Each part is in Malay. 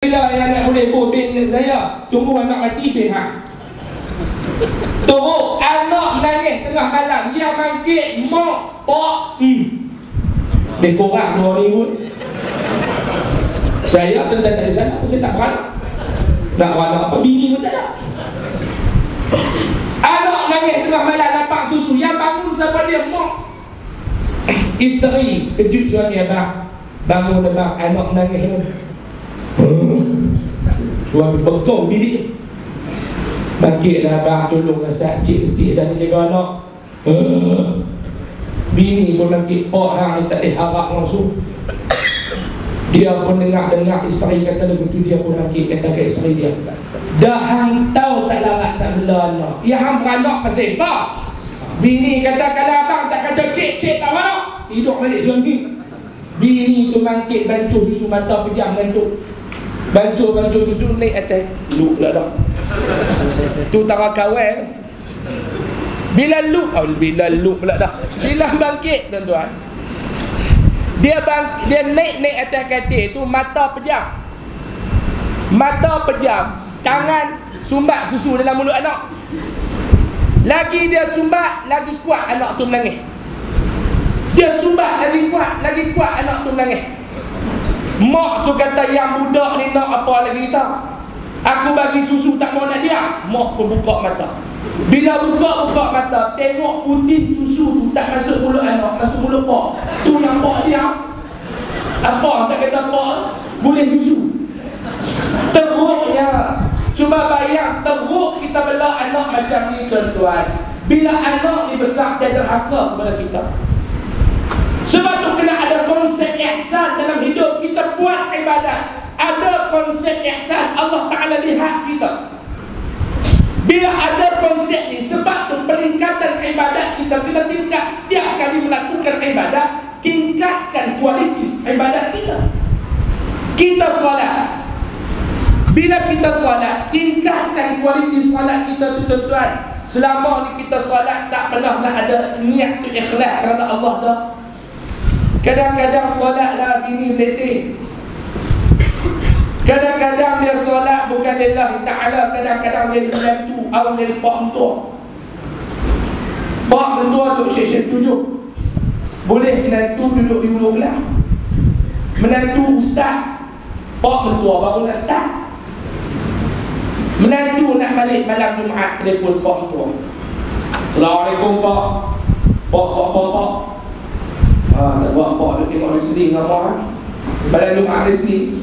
Bila yang nak boleh bodek dengan saya Tunggu anak mati bin hak Tunggu anak menangis tengah malam. Dia bangkit Mak Pak Hmm. Dia dua ni pun. Saya tentang tak di sana Saya tak beranak Nak beranak apa Bini pun tak ada. Anak nangis tengah malam Dapat susu. Yang bangun siapa dia? Mak Isteri Kejut suami abang. Bangun abang Anak nangis Suami bekong bilik. Bangkitlah abang tolong rasa cik ketik dan jaga anak Bini pun bangkit. Oh hang tak boleh harap langsung. Dia pun dengar-dengar isteri kata lagu tu Dia pun bangkit. Kata ke isteri dia Dah hang tahu tak larat nak bela anak. Ya hang beranak pasal apa? Bini kata kalau abang tak kata cik, cik tak mana Hidup balik suami. Bini tu bangkit bantu susu mata pejam bantu Bantu-bantu susu naik atas. Lu pula dah. Tu tara kawan. Bila lu oh, Bila lu pula dah. Bila bangkit tuan-tuan. Dia bang, dia naik-naik atas katil tu Mata pejam. Mata pejam. Tangan sumbat susu dalam mulut anak. Lagi dia sumbat Lagi kuat anak tu menangis. Dia sumbat lagi kuat Lagi kuat anak tu menangis Mak tu kata yang budak ni nak apa lagi kita Aku bagi susu tak mau nak diam. Mak pun buka mata. Bila buka-buka mata Tengok putih susu tu tak masuk mulut anak Masuk mulut pak Tu yang pak diam Apa tak kata pak Boleh susu. Teruk ya. Cuba bayang teruk kita bela anak macam ni tuan-tuan. Bila anak ni besar dia derhaka kepada kita. Sebab tu kena konsep ihsan dalam hidup kita buat ibadat. Ada konsep ihsan Allah Taala lihat kita. Bila ada konsep ni sebab tu peningkatan ibadat kita kena tingkat setiap kali melakukan ibadat tingkatkan kualiti ibadat kita. Kita solat. Bila kita solat, tingkatkan kualiti solat kita tu tuan-tuan. Selama ni kita solat tak pernah nak ada niat tu ikhlas kerana Allah dah Kadang-kadang solat lah bini letih. Kadang-kadang dia solat bukan lillah ta'ala Kadang-kadang dia menantu Atau dia pak mentua. Pak mentua tu syekh-syekh tujuh. Boleh menantu duduk di ulu kelam Menantu ustaz. Pak mentua baru nak start. Menantu nak balik malam Jumaat Telefon pak mentua. Assalamualaikum pak. Pak, pak, pak, pak Ah, tak buat apa dia tengok dia sedih dengan mak. Badan lu ada sedih.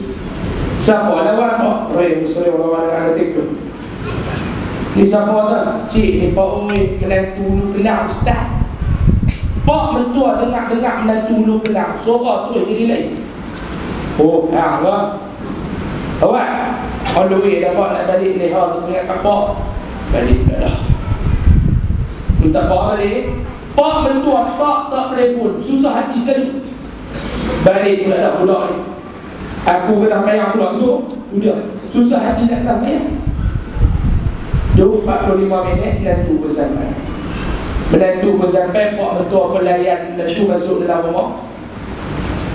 Siapa ada wan mak? Ray mesti orang orang ada tiktok. Ni siapa tu? Cik ni Pak Oi kena tulu kelang ustaz. Pak mentua dengar-dengar menantu lu kelang. Suara tu jadi lain. Oh, ha apa? Awak on the way dapat nak balik ni ha tu ingat apa? Balik dah dah. Minta bawa balik. Pak mentua tak tak telefon. Susah hati sekali. Balik pula dah budak ni. Aku kena bayar pula so Sudah Susah hati nak kena bayar 45 minit Menantu bersampai. Menantu bersampai Pak mentua pelayan Menantu masuk dalam rumah.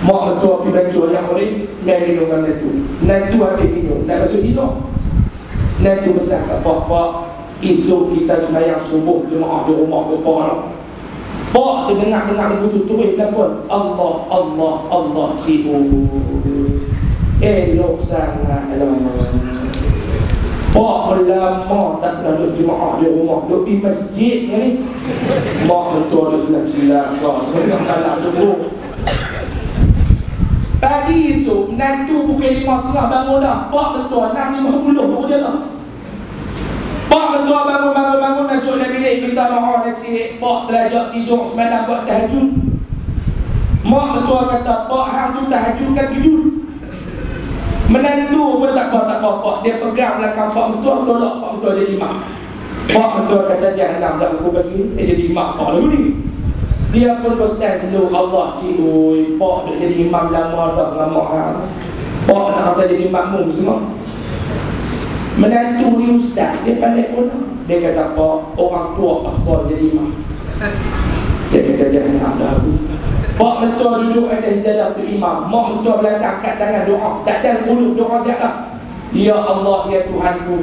Mak mentua pergi bantu yang murid Mari minum menantu. Menantu hati minum. Nak masuk minum Menantu besar Pak Pak Esok kita semayang subuh Jemaah di rumah Bapak Pak tu dengar-dengar lagu tu turun pun Allah, Allah, Allah cium Elok sangat lama Pak lama tak pernah duduk jemaah di rumah Duduk di masjid ni Mak betul ada sebelah cilat Pak Tengah kalah tunggu Pagi esok Nantu pukul lima setengah bangun dah. Pak betul enam lima puluh baru dia lah Pak mentua bangun-bangun-bangun masuk dalam bilik. Minta maaf dan cik Pak terajak tidur semalam buat tahajud. Mak mentua kata Pak hang tu tahajud kan kejut. Menantu pun tak apa tak apa. Pak dia pegang belakang Pak mentua tolak Pak mentua jadi imam Pak mentua kata jangan dah aku bagi dia jadi imam Pak lalu ni. Dia pun berstand seluruh Allah cik oi Pak dia jadi imam lama dah dengan mak hang Pak nak rasa jadi makmum semua Menantu ni ustaz. Dia pandai pun Dia kata apa? Orang tua afdal jadi imam? Dia kata jangan ada aku Pak mentua duduk atas jadah tu imam. Mak mentua belakang kat tangan doa. Tak ada mulut doa siap dah Ya Allah ya Tuhanku.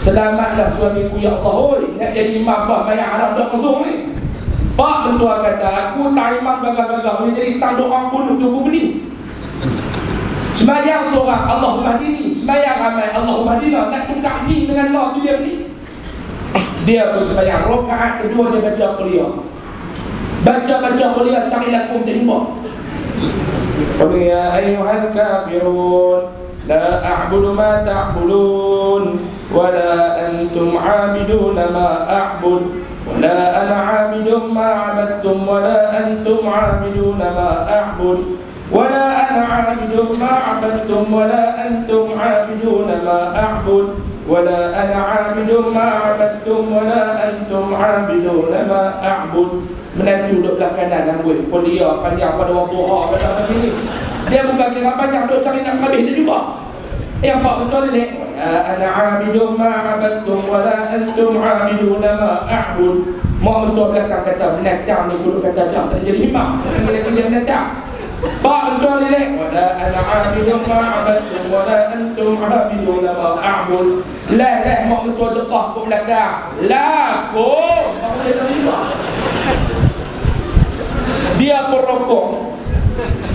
Selamatlah suamiku ya Allah. Oi, nak jadi imam apa Mayang haram tak kosong ni. Pak mentua kata Aku tak imam gagah-gagah Boleh jadi tak doa bunuh tubuh benih Semayang seorang Allahumma dini Semayang ramai Allahumma dina Tak tukar ni dengan Allah tu dia ni. Dia pun semayang Rokaat kedua dia baca kuliah. Baca-baca kuliah cari lakum terima Qul ya ayuhal kafirun La a'budu ma ta'budun Wa la antum abiduna ma a'bud Wa la ana abidun ma abadtum Wa la antum abiduna ma a'bud. ولا أنا عابد ما عبدتم ولا أنتم عابدون ما أعبد ولا أنا عابد ما عبدتم ولا أنتم عابدون ما أعبد Menantu duduk belah kanan rambut Kuliah panjang pada waktu duha pada ini Dia bukan kira panjang duduk cari nak habis dia juga Yang pak betul ni Ana abidun ma'abadtum Wala antum abidun ma a'bud Mak betul belakang kata Menatang ni kudu kata jam Tak jadi imam Lagi dia menatang Ana abidun ma'abadtum Wala antum abidun ma a'bud Lah lah mak betul jekah ke belakang. Lah kum Tak boleh terima dia perokok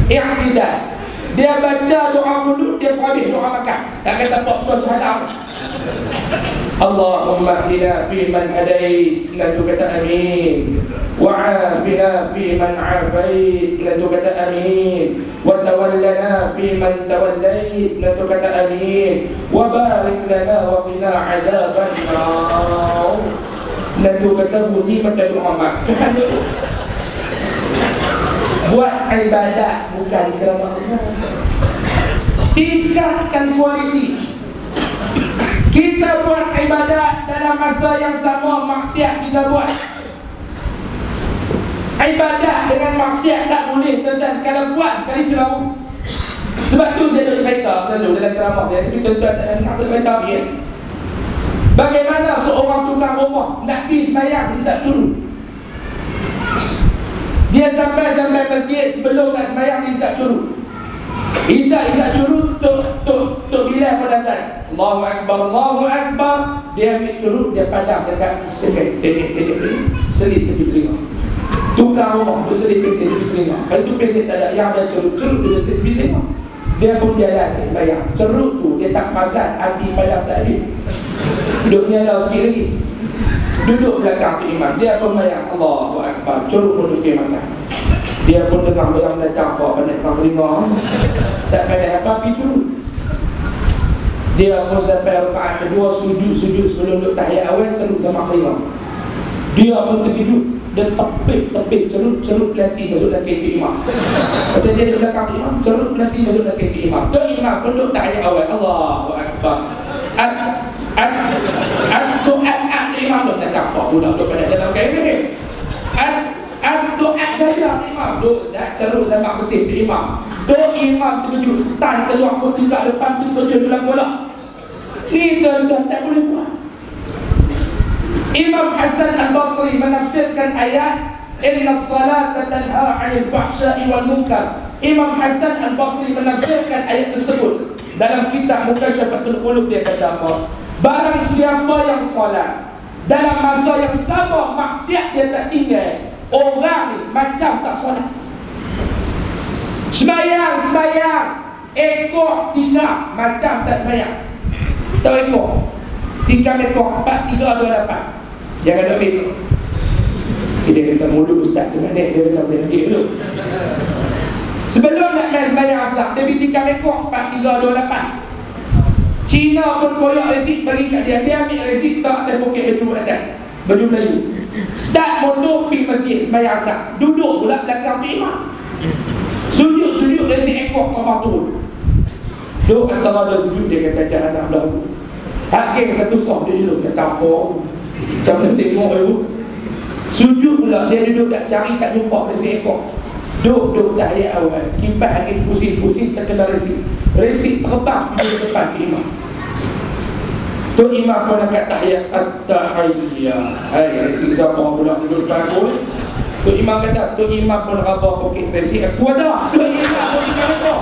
I'tidal. Dia baca doa kudut Dia habis doa makan. Tak kata Pak Tuan Salam Allahumma hdina fi man hadait Lalu kata amin. Wa'afina fi man afait Lalu kata amin. Wa tawallana fi man tawallait Lalu kata amin. Wa barik lana wa qina macam doa makan Buat ibadat bukan kerana Allah Tingkatkan kualiti Kita buat ibadat dalam masa yang sama maksiat kita buat. Ibadat dengan maksiat tak boleh tuan-tuan. Kalau buat sekali ceramah. Sebab tu saya duduk cerita selalu dalam ceramah saya. Tapi tuan-tuan tak ada maksud cerita ya. Bagaimana seorang tukang rumah Nak pergi semayang di turun? Dia sampai-sampai masjid sebelum nak sembahyang di Isak Curug. Isak Isak Curug tok tok tok bila pada saat Allahu akbar Allahu akbar dia ambil curug dia padam dekat sikit titik titik selit di telinga. Tukang rumah tu selit di telinga. Kalau tu pesen tak ada yang ada curug curug dia selit di telinga. Dia pun dia bayang. Ceruk tu dia tak pasal api padam tak ada. Duduknya ada sikit lagi. Duduk belakang tu imam Dia pun bayang Allah Akbar Curug pun duduk makan Dia pun dengar bayang datang Bawa pandai kau terima Tak pandai apa curug Dia pun sampai rakaat kedua Sujud-sujud sebelum duduk tahiyat awal Ceruk sama kelima Dia pun terkiduk Dia tepik-tepik Ceruk-ceruk lati masuk dalam kaki imam Pasal dia duduk belakang imam Ceruk lati masuk dalam kaki imam Tu imam pun duduk tahiyat awal. Allah Akbar. At At At At imam tu tak apa budak tu pada dalam kain ni doa saja imam tu tak ceruk sama betul tu imam tu imam terkejut stan keluar pun tidak depan tu terjun dalam bola ni tuan-tuan tak boleh buat Imam Hasan Al-Basri menafsirkan ayat Inna salata tanha 'anil fahsya'i wal munkar. Imam Hasan Al-Basri menafsirkan ayat tersebut dalam kitab Mukasyafatul Qulub dia kata apa? Barang siapa yang solat dalam masa yang sama maksiat dia tak tinggal Orang ni macam tak solat. Semayang, semayang. Ekor tiga macam tak semayang. Tahu ekor? Tiga ekor, empat, tiga, dua, lapan. Jangan ambil. Dia kata mulu ustaz tu mana Dia kata boleh ambil dulu. Sebelum nak main semayang asal Dia pergi tiga ekor, empat, tiga, dua, lapan. Cina pun koyak resip bagi kat dia. Dia ambil resip tak atas poket baju atas Baju Melayu Start motor pergi masjid sembahyang asal Duduk pula belakang tu imam. Sujud-sujud resip ekor kamar tu Duduk antara ada sujud dia kata jangan nak belah Hakim satu soh dia duduk kata apa mana tengok tu Sujud pula dia duduk tak cari tak jumpa resip ekor. Duduk-duduk tak ayat awal. Kipas angin pusing-pusing terkena resip Resip terbang di depan ke imam Tu imam pun nak kata ayat At-Tahayyah Hai, resip siapa pula depan aku Tu imam kata, tu imam pun rabah pokok resip Aku ada, tu imam pun tinggal aku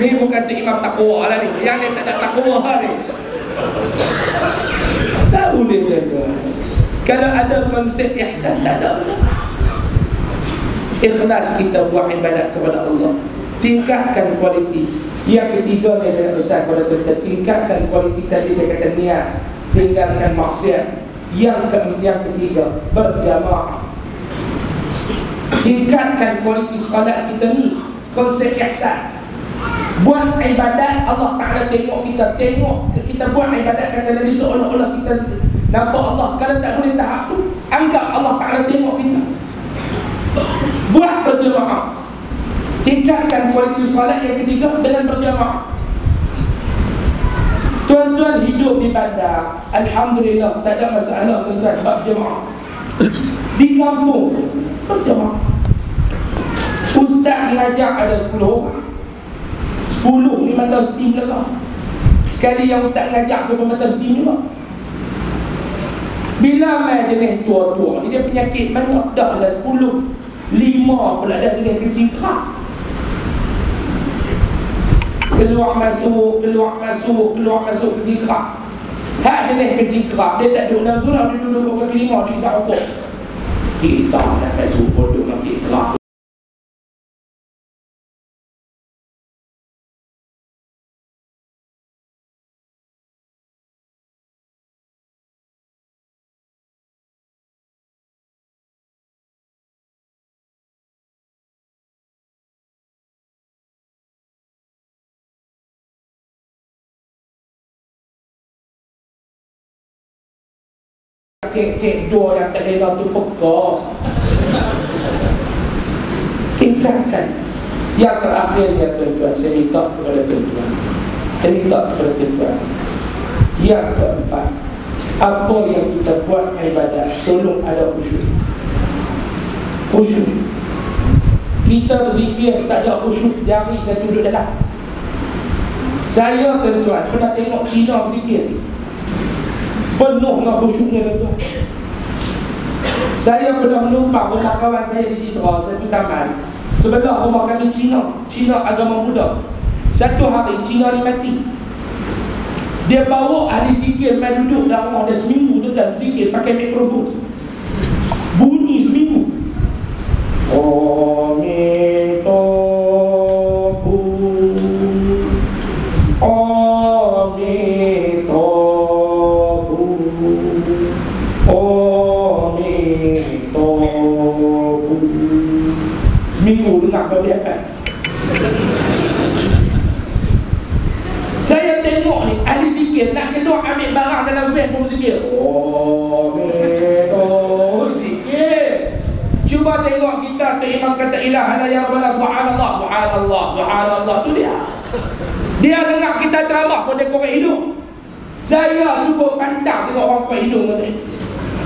Ni bukan tu imam takwa lah ni. Yang ni tak ada takwa lah ni. Tak boleh tuan-tuan. Kalau ada konsep ihsan tak ada. Ikhlas kita buat ibadat kepada Allah. Tingkatkan kualiti. Yang ketiga ni saya pesan kepada kita tingkatkan kualiti tadi saya kata niat. Tinggalkan maksiat. Yang ke yang ketiga berjamaah. Tingkatkan kualiti salat kita ni. Konsep ihsan. Buat ibadat Allah Ta'ala tengok kita Tengok kita buat ibadat Kata Nabi seolah-olah kita Nampak Allah Kalau tak boleh tahap tu Anggap Allah Ta'ala tengok kita Buat berjamaah Tingkatkan kualitas salat yang ketiga Dengan berjamaah. Tuan-tuan hidup di bandar Alhamdulillah Tak ada masalah tuan-tuan Berjamaah. Di kampung Berjamaah. Ustaz mengajar ada 10 orang. Sepuluh ni mata steam lah. Sekali yang ustaz ngajak ke mata steam juga Bila mai jenis tua-tua dia penyakit banyak dah lah sepuluh. Lima pula dah jenis kecil Keluar masuk, keluar masuk, keluar masuk kecil kerak Hak jenis kecil kerak Dia tak duduk dalam surau, dia duduk kaki lima Dia isap rokok. Kita dah masuk bodoh kaki kerak cek-cek dua yang lena tu pekak tingkatkan. Yang terakhir ya tuan-tuan saya minta kepada tuan-tuan. Saya minta kepada tuan-tuan. Yang keempat apa yang kita buat ibadat tolong ada khusyuk. Khusyuk. Kita berzikir tak ada khusyuk jari saya duduk dalam. Saya tuan-tuan pernah tengok Cina berzikir penuh dengan khusyuknya tuan saya pernah menumpang rumah kawan saya di Jitra satu taman. Sebelah rumah kami Cina Cina agama Buddha. Satu hari Cina ni mati. Dia bawa ahli zikir main duduk dalam rumah dia seminggu tu dan zikir pakai mikrofon Kita tu imam kata ilah ala ya rabbana subhanallah subhanallah subhanallah tu dia. Dia dengar kita ceramah pun dia korek hidung. Saya cuba pantang tengok orang korek hidung tu.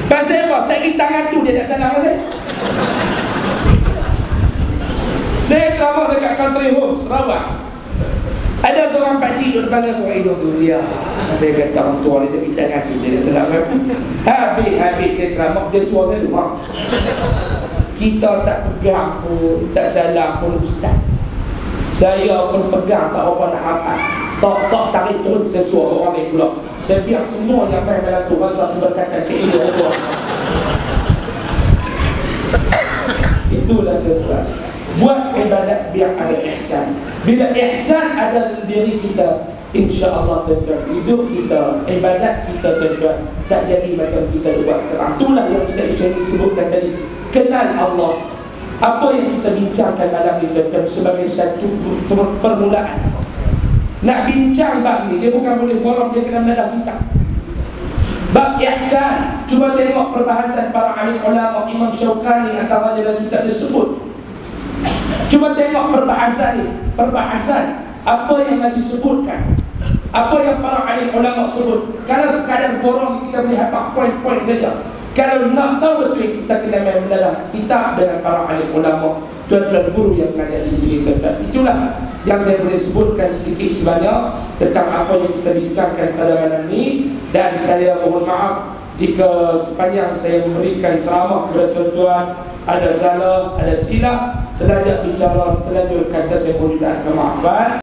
Pasal apa? Saya kita tangan tu dia tak salah pasal. Saya ceramah dekat country home Sarawak Ada seorang pakcik duduk depan aku hidup tu dia Saya kata orang tua ni saya minta ngaku Saya tak salah Habis-habis saya ceramah Dia suara saya rumah Kita tak pegang pun Tak salah pun ustaz. Saya pun pegang tak apa nak apa. Tak tak tarik turun Saya suara orang lain pula. Saya biar semua yang main malam tu Rasa aku berkata ke Allah Itulah tuan. Buat ibadat biar ada ihsan. Bila ihsan ada dalam diri kita Insya Allah tuan Hidup kita, ibadat kita tuan Tak jadi macam kita buat sekarang. Itulah yang Isyani sebutkan tadi Kenal Allah. Apa yang kita bincangkan malam ini tuan Sebagai satu permulaan. Nak bincang bab ni Dia bukan boleh forum, dia kena mendadak kita Bab ihsan Cuba tengok perbahasan para alim ulama Imam Syaukani antara dalam kitab disebut Cuba tengok perbahasan ni. Perbahasan Apa yang Nabi sebutkan? Apa yang para alim ulama sebut? Kalau sekadar forum kita melihat poin-poin saja Kalau nak tahu betul kita kena main mendalam Kitab dengan para alim ulama Tuan-tuan guru yang mengajar di sini tuan-tuan Itulah yang saya boleh sebutkan sedikit sebanyak Tentang apa yang kita bincangkan pada malam ini Dan saya mohon maaf jika sepanjang saya memberikan ceramah kepada tuan-tuan ada salah, ada silap, terlajak bicara, terlanjur kata saya mohon minta kemaafan.